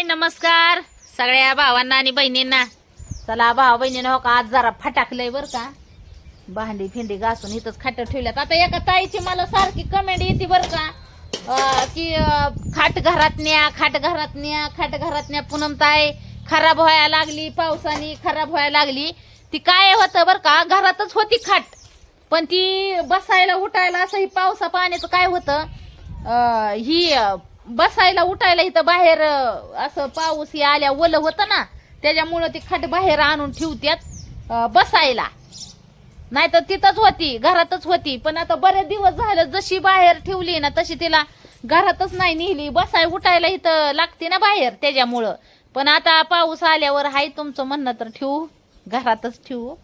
हाय नमस्कार. सगळ्या भावांना आणि बहिणींना. चला भावा बहिणीनं हो का आज जरा फटाकलंय बर का. भांडी फिंडी घासून इथंच खाट ठेवल्यात. आता एका ताईची मला सारखी कमेंट येते बर का. की खाट घरात न्या खाट घरात न्या खाट घरात न्या पुनम ताई. खराब व्हायला लागली पावसाने खराब व्हायला लागली. ती काय होतं बर का घरातच होती खाट. पण ती बसायला उठायला असं ही पावसा पाण्याचं काय होतं? ही बसायला उठायला इथं बाहेर अं, असं पाऊस हे आल्या ओलं होतं ना त्याच्यामुळं ती खाट बाहेर आणून ठेवत्यात अं, बसायला. नाही तर तिथंच होती घरातच होती. पण आता बरेच दिवस झालं जशी बाहेर ठेवली ना तशी तिला घरातच नाही नेली. बसाय उठायला इथं लागते ना बाहेर त्याच्यामुळं. पण आता पाऊस आल्यावर हाय तुमचं म्हणणं तर ठेवू घरातच ठेवू.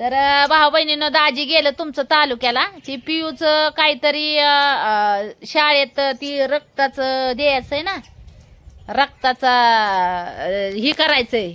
तर भाऊ बहिणीनं दाजी गेलं तुमचं तालुक्याला. ती पियूच काहीतरी शाळेत ती रक्ताचं द्यायचंय ना. रक्ताचा हे करायचंय.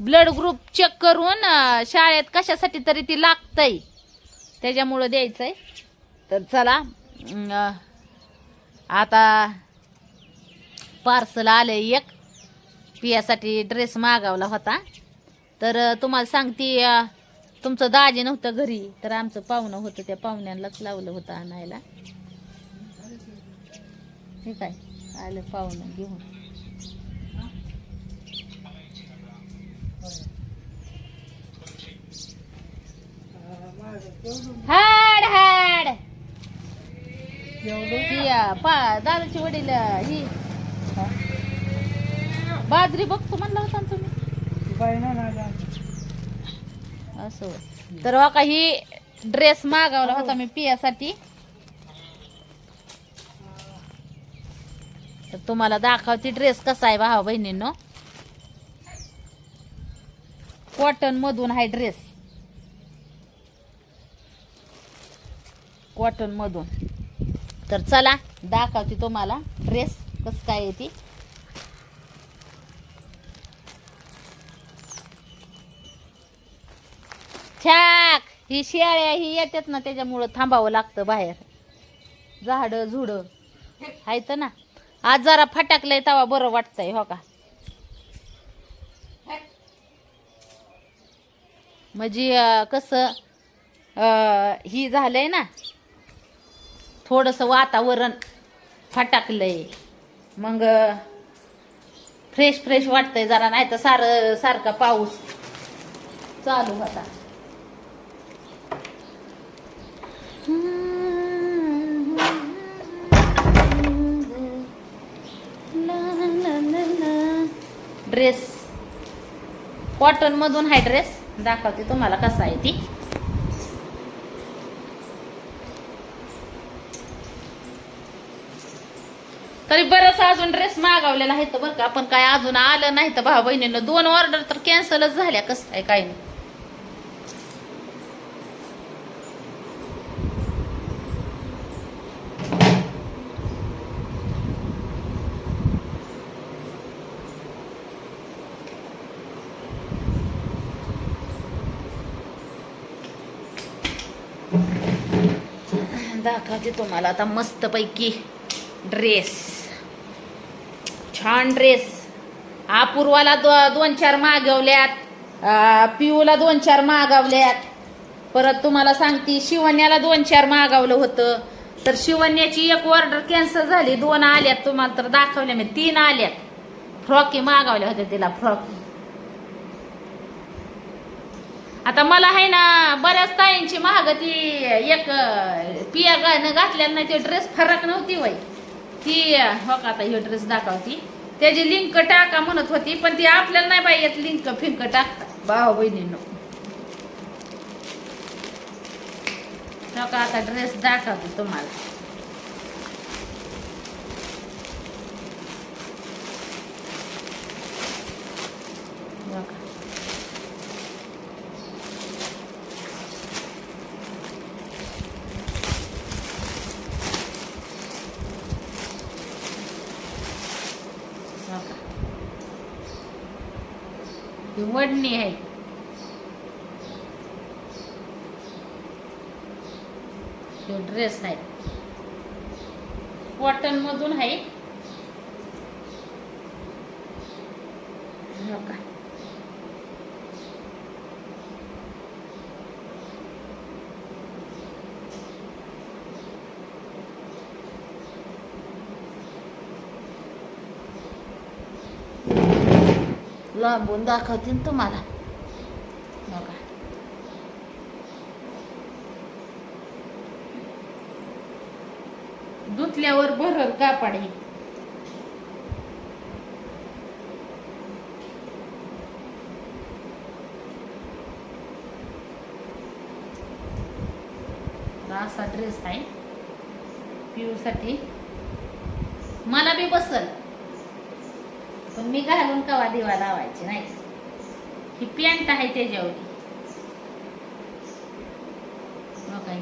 ब्लड ग्रुप चेक करून शाळेत कशासाठी तरी ती लागतंय. त्याच्यामुळं द्यायचंय. तर चला आता पार्सल आलंय एक. पियासाठी ड्रेस मागवला होता. तर तुम्हाला सांगते तुमचं दाजी नव्हतं घरी तर आमचं पाहुणं होतं त्या पाहुण्यांनाच लावलं होतं आणायला. हे काय? आलं पाहुणं घेऊन. हाड हाड! ती पा दादाची वडील ही. बाजरी बघतो म्हणला होता ना तुम्ही. असं होय. तर हो ही ड्रेस मागवला होता मी पियासाठी. तर तुम्हाला दाखवते ड्रेस कसा आहे भावा बहिणींनो. कॉटन मधून आहे ड्रेस कॉटन मधून. तर चला दाखवते तुम्हाला ड्रेस कसं काय आहे ती. छाक. ही शियाळ्या ही येतात ना त्याच्यामुळं थांबावं लागतं बाहेर. झाड झुड. आहेत ना. आज जरा फटाकलंय तवा बरं वाटतंय हो का? म्हणजे कसं ही झालंय ना थोडस वातावरण फटाकलंय. मग फ्रेश फ्रेश वाटतंय जरा नाही तर सार सारखा पाऊस चालू होता. कॉटन मधून आहे ड्रेस दाखवते तुम्हाला कसा आहे ती. तरी बरंच अजून ड्रेस मागवलेला आहे तर बरं का आपण काय अजून आलं नाही तर भाऊ बहिणीनं दोन ऑर्डर तर कॅन्सलच झाल्या. कसं आहे काय नाही. दाखवते तुम्हाला. आता मस्तपैकी ड्रेस छान ड्रेस अपूर्वाला दो दोन चार मागवल्यात. पिऊला दोन चार मागवल्यात. परत तुम्हाला सांगते शिवण्याला दोन चार मागवलं होतं. तर शिवण्याची एक ऑर्डर कॅन्सल झाली. दोन आल्यात तुम्हाला तर दाखवल्या मी. तीन आल्यात. फ्रॉकी मागवल्या होत्या तिला फ्रॉकी आता मला आहे ना बऱ्याच ताईंची महाग ती एक पिया गाणं घातल्यानं ते ड्रेस फरक नव्हती वय ती हो का आता ही ड्रेस दाखवती. त्याची लिंक टाका म्हणत होती पण ती आपल्याला नाही बाई येत लिंक फिंक टाकता. भाऊ बहिणींनो. हो का आता ड्रेस दाखवते तुम्हाला. वडणी आहे. ड्रेस आहे. कॉटन मधून आहे. का लांबून दाखवतील तुम्हाला बघा धुतल्यावर भरल कापड हे हा असा ड्रेस आहे. पिऊसाठी मला बी बसल. पण मी घालून कवा दिवा लावायची नाही. ही पॅन्ट आहे त्याच्यावर हो का ही?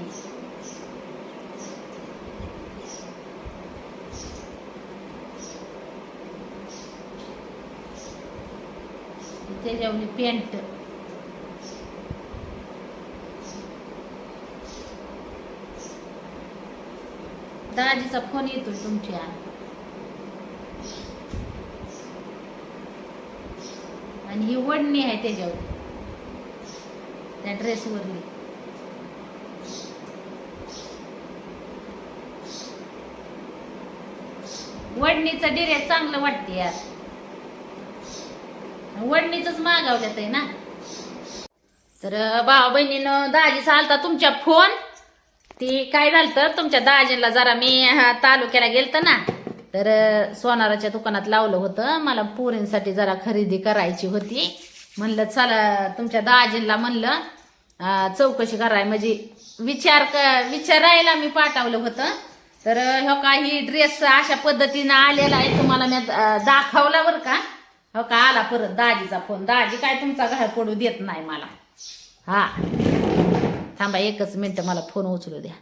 दाजीचा फोन येतोय तुमच्या. आणि ही वडणी आहे त्याच्यावर. त्या ड्रेसवरली वडणीचं डिरे चांगलं वाटते यार. वडणीच मागवल्यात आहे ना. तर भावा बहिणीनं दाजीचा आलता तुमच्या फोन. ती काय झालं तर तुमच्या दाजीला जरा मी तालुक्याला गेलत ना. तर सोनाराच्या दुकानात लावलं होतं. मला पोरींसाठी जरा खरेदी करायची होती. म्हणलं चला तुमच्या दाजीला म्हणलं चौकशी कराय. म्हणजे विचार क विचारायला मी पाठवलं होतं. तर हो काही ड्रेस अशा पद्धतीनं आलेला आहे. तुम्हाला मी दाखवला बरं का? हो का आला परत दाजीचा फोन. दाजी काय तुमचा घर पडू देत नाही मला. हा. थांबा एकच मिनिट मला फोन उचलू द्या.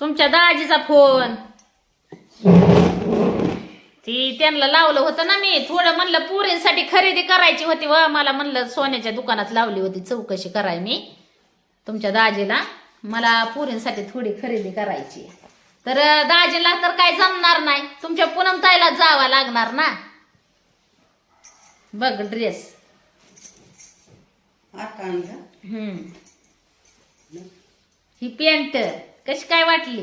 तुमच्या दाजीचा फोन. ती त्यांना लावलं होतं ना मी. थोडं म्हणलं पुरींसाठी खरेदी करायची होती व. मला म्हणलं सोन्याच्या दुकानात लावली होती. चौकशी कराय मी तुमच्या दाजीला. मला पुरींसाठी थोडी खरेदी करायची. तर दाजीला तर काय जमणार नाही. तुमच्या पूनम ताईला जावा लागणार ना. बघ ड्रेस हम्म. ही पॅन्ट कशी काय वाटली?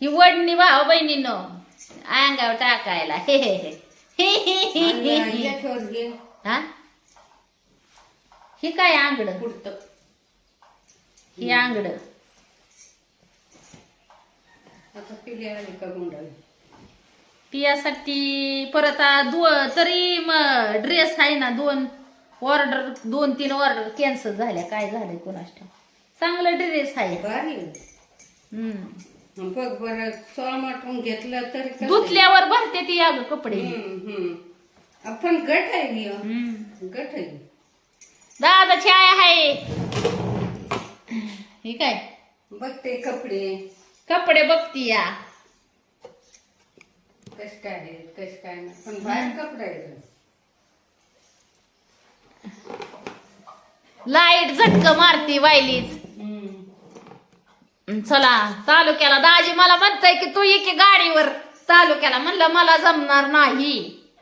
ही वडणी भाऊ बहिणीनो? अंगावर टाकायला. हे हे हे. हे हे हे हे हे. हा? ही काय आंगड? ही आंगड. पियासाठी परत आ दो तरी मग ड्रेस आहे ना दोन. ऑर्डर दोन तीन ऑर्डर कॅन्सल झाल्या. काय झालंय कोणास ठाऊक. चांगलं ड्रेस आहे. हम्म. बघ बरं माटून घेतलं तरी कसं? धुतल्यावर भरते ती अगं कपडे. हम्म, हम्म. आपण गट आहे हं. हम्म. गट आहे. दादा छाया आहे. हे काय? बघ ते कपडे. कपडे बघती या. कस काय आहे कस काय नाही. पण बाहेर कपडे आहेत. लाइट झटक मारती वायलीच. चला तालुक्याला दाजी मला म्हणताय की तू ये की गाडीवर. तालुक्याला म्हणलं मला जमणार नाही.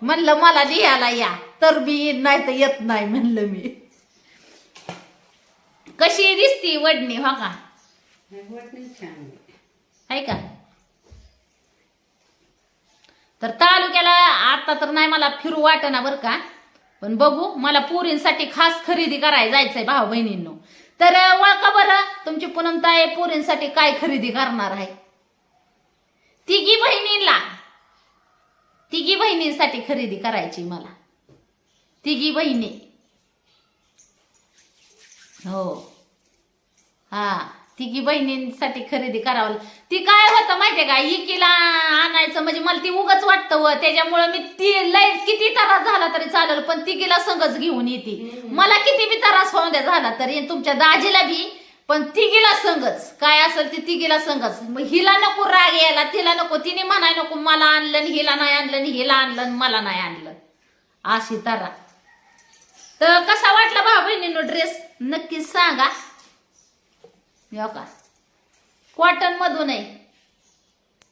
म्हणलं मला लिहायला या. तर मी येईन नाही तर येत नाही म्हणलं मी. कशी दिसती वडणी हो का? हे. आहे. का? तर तालुक्याला आता तर नाही मला फिरू वाटना बरं का. पण बघू मला पोरींसाठी खास खरेदी करायला जायचंय भाऊ बहिणींनो तर वळका ओळखा बरं तुमची पूनमताई पोरींसाठी काय खरेदी करणार आहे? तिघी बहिणींना तिघी बहिणींसाठी खरेदी करायची मला. तिघी बहिणी. हो. हा. तिघी बहिणींसाठी खरेदी करावं. ती काय होतं माहितीये का? इकीला आणायचं म्हणजे मला ती उगच वाटतं व. त्याच्यामुळं मी ती लय किती त्रास झाला तरी चालेल पण तिघीला संगच घेऊन येते. मला किती बी त्रास होऊन द्या झाला तरी तुमच्या दाजीला बी पण तिघीला संगच. काय असेल ते तिघीला संगच. मग हिला नको राग यायला तिला नको. तिने म्हणाय नको मला आणलं आणि हिला नाही आणलं आणि हिला आणलं आणि मला नाही आणलं. अशी तरा. तर कसा वाटला भाऊ बहिणीनो ड्रेस नक्कीच सांगा. का? कॉटन मधून आहे.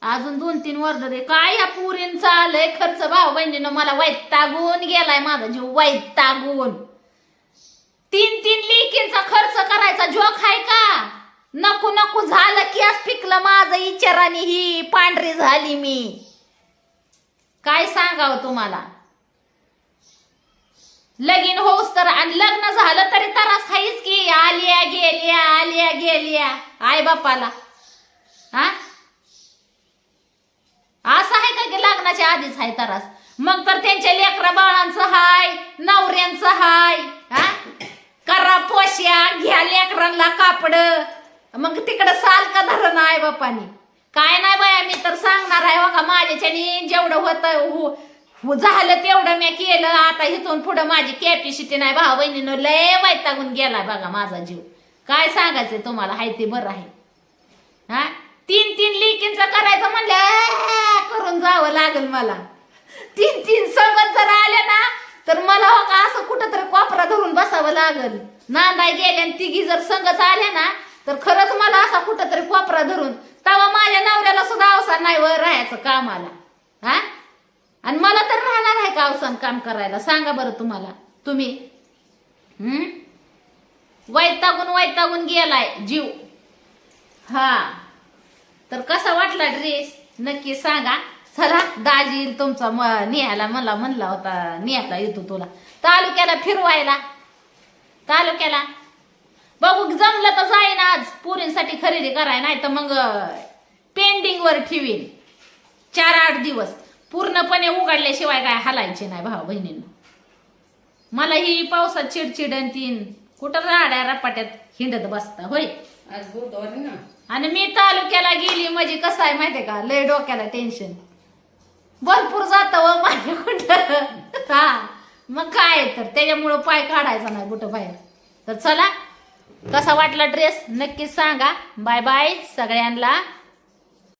अजून दोन तीन वर्ध दे काय या पुरींचा? आलंय खर्च भाऊ बहिणीनं मला वैतागून गेलाय माझा जीव वैतागून. तीन तीन लिकींचा खर्च करायचा. जोक आहे का? नको नको झालं की आज पिकलं माझं इचाराने ही पांढरी झाली मी. काय सांगावं तुम्हाला? लगीन होऊस तर आणि लग्न झालं तरी तरास हायच की आलिया गेलिया आलिया गेलिया. आई बापाला. हा? असं आहे का की लग्नाच्या आधीच आहे तरास? मग तर त्यांच्या लेकरा बाळांचं हाय नवऱ्यांचं हाय हा? करा पोश्या घ्या लेकरांना कापड. मग तिकडं साल का धरण आई बापानी? काय नाही बाया मी तर सांगणार आहे बघा माझ्याच्यानी जेवढं होतं हो, झालं तेवढं मी केलं. आता इथून पुढं माझी कॅपॅसिटी नाही भाऊ बहिणीनं लय वैतागून गेलाय बघा माझा जीव. काय सांगायचंय तुम्हाला? हाय ते बरं आहे. हा? तीन तीन लिकींचं करायचं म्हणलं करून जावं लागेल मला. तीन तीन संगत जर आल्या ना तर मला हो का असं कुठं तरी कोपरा धरून बसावं लागल. नांदाय गेल्या आणि तिघी जर संगत आल्या ना तर खरंच मला असा कुठं तरी कोपरा धरून तेव्हा माझ्या नवऱ्याला सुद्धा अवसर नाही वर राहायचं कामाला. हा? आणि मला तर राहणार आहे का अवसान काम करायला? सांगा बरं तुम्हाला. तुम्ही? हम्म? वैतागून वैतागून गेलाय जीव. हा. तर कसा वाटला ड्रेस नक्की सांगा. चला दाजी तुमचा म- निहायला मला म्हणला होता निहायला येतो तुला. तालुक्याला फिरवायला. तालुक्याला. बघू जमलं तर जाईन आज. पुरींसाठी खरेदी कराय नाही तर मग पेंडिंगवर ठेवीन. चार आठ दिवस. पूर्णपणे उघडल्याशिवाय काय हलायचे नाही भाऊ बहिणींना. मला ही पावसात चिडचिड आणि तीन कुठं राड्या रपाट्यात हिंडत बसता होय. आज बुधवार ना. आणि मी तालुक्याला गेली म्हणजे कसं आहे माहितीये का? लय डोक्याला टेन्शन भरपूर जात व माझ्या कुठं. हा मग काय तर? त्याच्यामुळं पाय काढायचा नाही कुठं बाहेर. तर चला कसा वाटला ड्रेस नक्कीच सांगा. बाय बाय सगळ्यांना.